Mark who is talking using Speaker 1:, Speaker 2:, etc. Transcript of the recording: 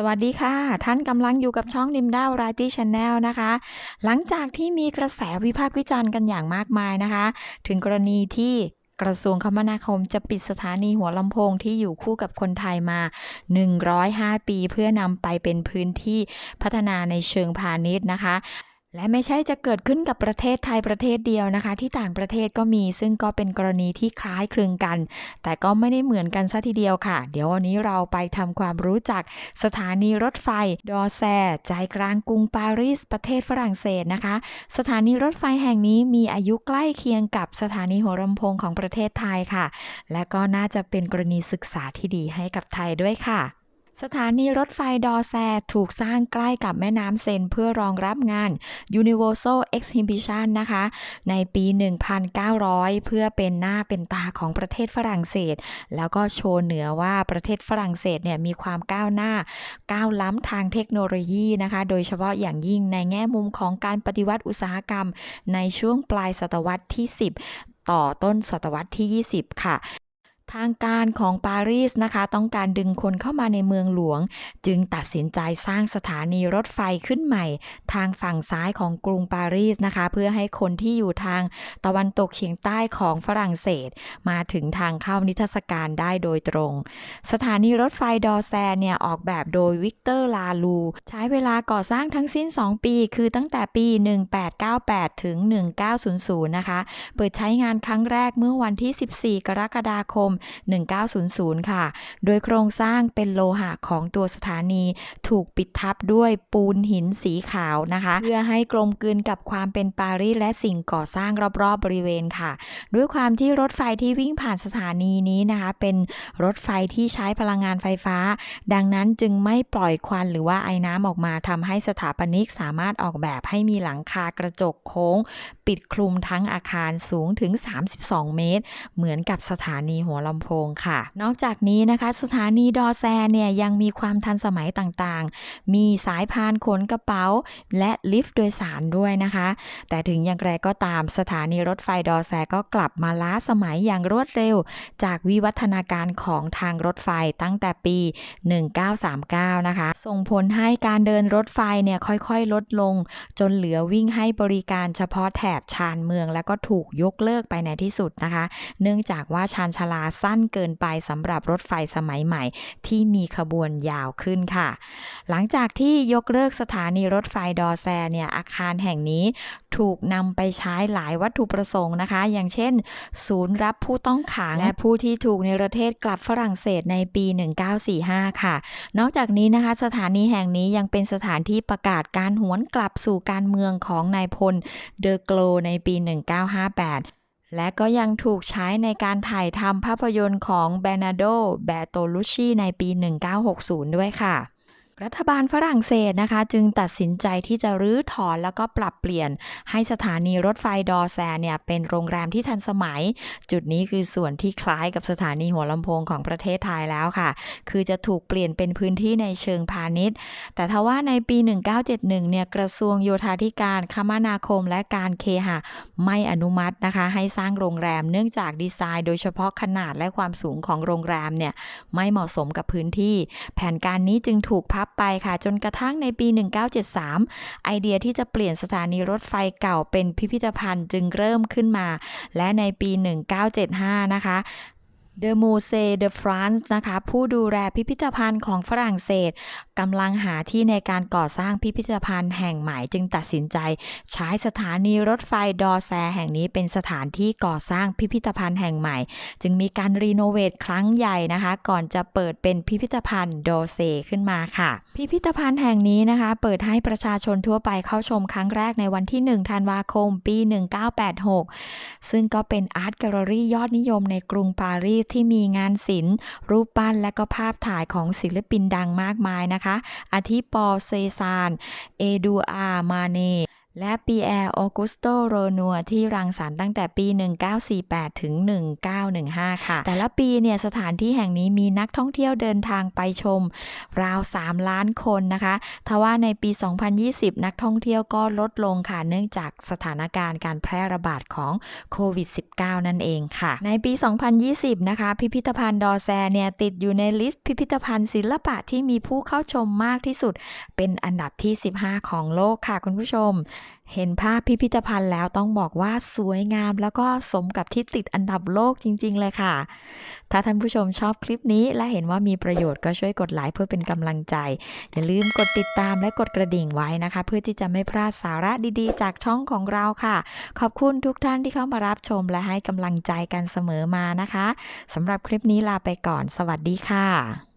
Speaker 1: สวัสดีค่ะ ท่านกำลังอยู่กับช่องนิมดาวราตี้ชาแนลนะคะ หลังจากที่มีกระแสวิพากษ์วิจารณ์กันอย่างมากมายนะคะ ถึงกรณีที่กระทรวงคมนาคมจะปิดสถานีหัวลำโพงที่อยู่คู่กับคนไทยมา 105 ปี เพื่อนำไปเป็นพื้นที่พัฒนาในเชิงพาณิชย์นะคะ และไม่ใช่จะเกิดขึ้นกับประเทศไทยประเทศเดียวนะคะ ที่ต่างประเทศก็มี ซึ่งก็เป็นกรณีที่คล้ายคลึงกัน แต่ก็ไม่ได้เหมือนกันซะทีเดียวค่ะ เดี๋ยววันนี้เราไปทำความรู้จักสถานีรถไฟดอแซ ใจกลางกรุงปารีสประเทศฝรั่งเศสนะคะ สถานีรถไฟแห่งนี้มีอายุใกล้เคียงกับสถานีหัวลำโพงของประเทศไทยค่ะ และก็น่าจะเป็นกรณีศึกษาที่ดีให้กับไทยด้วยค่ะ สถานีรถไฟดอแซถูกสร้างใกล้กับแม่น้ำเซนเพื่อรองรับงาน Universal Exhibition นะคะ ในปี 1900 เพื่อเป็นหน้าเป็นตาของประเทศฝรั่งเศส แล้วก็โชว์เหนือว่าประเทศฝรั่งเศสเนี่ยมีความก้าวหน้า ก้าวล้ำทางเทคโนโลยีนะคะ โดยเฉพาะอย่างยิ่งในแง่มุมของการปฏิวัติอุตสาหกรรม ในช่วงปลายศตวรรษที่ 10 ต่อต้นศตวรรษที่ 20 ค่ะ ทางการของปารีสนะคะ ต้องการดึงคนเข้ามาในเมืองหลวง จึงตัดสินใจสร้างสถานีรถไฟขึ้นใหม่ ทางฝั่งซ้ายของกรุงปารีสนะคะ เพื่อให้คนที่อยู่ทางตะวันตกเฉียงใต้ของฝรั่งเศส มาถึงทางเข้านิทรรศการได้โดยตรง สถานีรถไฟดอแซเนี่ยออกแบบโดยวิกเตอร์ลาลู ใช้เวลาก่อสร้างทั้งสิ้น 2 ปี คือตั้งแต่ปี 1898 ถึง 1900 นะคะ เปิดใช้งานครั้งแรกเมื่อวันที่ 14 กรกฎาคม1900 ค่ะ โดยโครงสร้างเป็นโลหะของตัวสถานีถูกปิดทับด้วยปูนหินสีขาวนะคะ เพื่อให้กลมกลืนกับความเป็นปารีสและสิ่งก่อสร้างรอบๆบริเวณค่ะ ด้วยความที่รถไฟที่วิ่งผ่านสถานีนี้นะคะ เป็นรถไฟที่ใช้พลังงานไฟฟ้า ดังนั้นจึงไม่ปล่อยควันหรือว่าไอ้น้ำออกมาทำให้สถาปนิกสามารถออกแบบให้มีหลังคากระจกโค้ง ปิดคลุมทั้งอาคารสูงถึง 32 เมตร เหมือนกับสถานีหัวลำโพงค่ะ นอกจากนี้นะคะ สถานีดอแซเนี่ยยังมีความทันสมัยต่างๆ มีสายพานขนกระเป๋า และลิฟต์โดยสารด้วยนะคะ แต่ถึงอย่างไรก็ตามสถานีรถไฟดอแซก็กลับมาล้าสมัยอย่างรวดเร็ว จากวิวัฒนาการของทางรถไฟตั้งแต่ปี 1939 นะคะ ส่งผลให้การเดินรถไฟเนี่ยค่อยๆ ลดลง จนเหลือวิ่งให้บริการเฉพาะแถบชานเมือง แล้วก็ถูกยกเลิกไปในที่สุดนะคะ เนื่องจากว่าชานชาลาสั้นเกินไปสำหรับรถไฟสมัยใหม่ ที่มีขบวนยาวขึ้นค่ะ หลังจากที่ยกเลิกสถานีรถไฟดอแซเนี่ยอาคารแห่งนี้ถูกนำไปใช้หลายวัตถุประสงค์นะคะ อย่างเช่น ศูนย์รับผู้ต้องขังและผู้ที่ถูกในประเทศกลับฝรั่งเศสในปี 1945 ค่ะ นอกจากนี้นะคะสถานีแห่งนี้ยังเป็นสถานที่ประกาศการหวนกลับสู่การเมืองของนายพลเดอโกลในปี 1958 และก็ยังถูกใช้ในการถ่ายทำภาพยนตร์ของเบนาโด แบโตลุชีในปี 1960 ด้วยค่ะ รัฐบาลฝรั่งเศสนะคะ จึงตัดสินใจที่จะรื้อถอนแล้วก็ปรับเปลี่ยน ให้สถานีรถไฟดอแซเนี่ยเป็นโรงแรมที่ทันสมัย จุดนี้คือส่วนที่คล้ายกับสถานีหัวลำโพงของประเทศไทยแล้วค่ะ คือจะถูกเปลี่ยนเป็นพื้นที่ในเชิงพาณิชย์ แต่ทว่าในปี 1971 เนี่ยกระทรวงโยธาธิการคมนาคมและการเคหะไม่อนุมัตินะคะ ให้สร้างโรงแรมเนื่องจากดีไซน์ โดยเฉพาะขนาดและความสูงของโรงแรมเนี่ยไม่เหมาะสมกับพื้นที่ แผนการนี้จึงถูกพับไปค่ะ จนกระทั่งในปี 1973 ไอเดียที่จะเปลี่ยนสถานีรถไฟเก่าเป็นพิพิธภัณฑ์จึงเริ่มขึ้นมา และในปี 1975 นะคะ เดอ m u s e e de France นะคะ ผู้ดูแลพิพิธภัณฑ์ของฝรั่งเศสกำลังหาที่ในการก่อสร้างพิพิธภัณฑ์แห่งใหม่จึงตัดสินใจ ใช้สถานีรถไฟดอแซแห่งนี้เป็นสถานที่ก่อสร้างพิพิธภัณฑ์แห่งใหม่ จึงมีการรีโนเวทครั้งใหญ่นะคะ ก่อนจะเปิดเป็นพิพิธภัณฑ์ดอเซขึ้นมาค่ะ พิพิธภัณฑ์แห่งนี้นะคะ เปิดให้ประชาชนทั่วไปเข้าชมครั้งแรกในวันที่ 1 ธันวาคม ปี 1986 ซึ่งก็เป็นอาร์ตแกลเลอรี่ยอดนิยมในกรุงปารีสที่มีงานศิลป์ รูปปั้นและก็ภาพถ่ายของศิลปินดังมากมายนะคะ อาทิปอเซซาน เอดูอาร์มาเน และปีแอร์ออกุสโตโรนัวที่รังสรรค์ตั้งแต่ปี 1948 ถึง 1915 ค่ะ แต่ละปีเนี่ยสถานที่แห่งนี้มีนักท่องเที่ยวเดินทางไปชม ราว 3 ล้านคนนะคะทว่าในปี 2020 นักท่องเที่ยวก็ลดลงค่ะ เนื่องจากสถานการณ์การแพร่ระบาดของโควิด -19 นั่นเองค่ะ ในปี 2020 นะคะ พิพิธภัณฑ์ดอแซเนี่ยติดอยู่ในลิสต์พิพิธภัณฑ์ศิลปะที่มีผู้เข้าชมมากที่สุด เป็นอันดับที่ 15 ของโลกค่ะคุณผู้ชมเห็นภาพพิพิธภัณฑ์แล้วต้องบอกว่าสวยงามแล้วก็สมกับที่ติดอันดับโลกจริง ๆ เลยค่ะ ถ้าท่านผู้ชมชอบคลิปนี้และเห็นว่ามีประโยชน์ก็ช่วยกดไลค์เพื่อเป็นกำลังใจ อย่าลืมกดติดตามและกดกระดิ่งไว้นะคะ เพื่อที่จะไม่พลาดสาระดีๆ จากช่องของเราค่ะ ขอบคุณทุกท่านที่เข้ามารับชมและให้กำลังใจกันเสมอมานะคะสำหรับคลิปนี้ลาไปก่อน สวัสดีค่ะ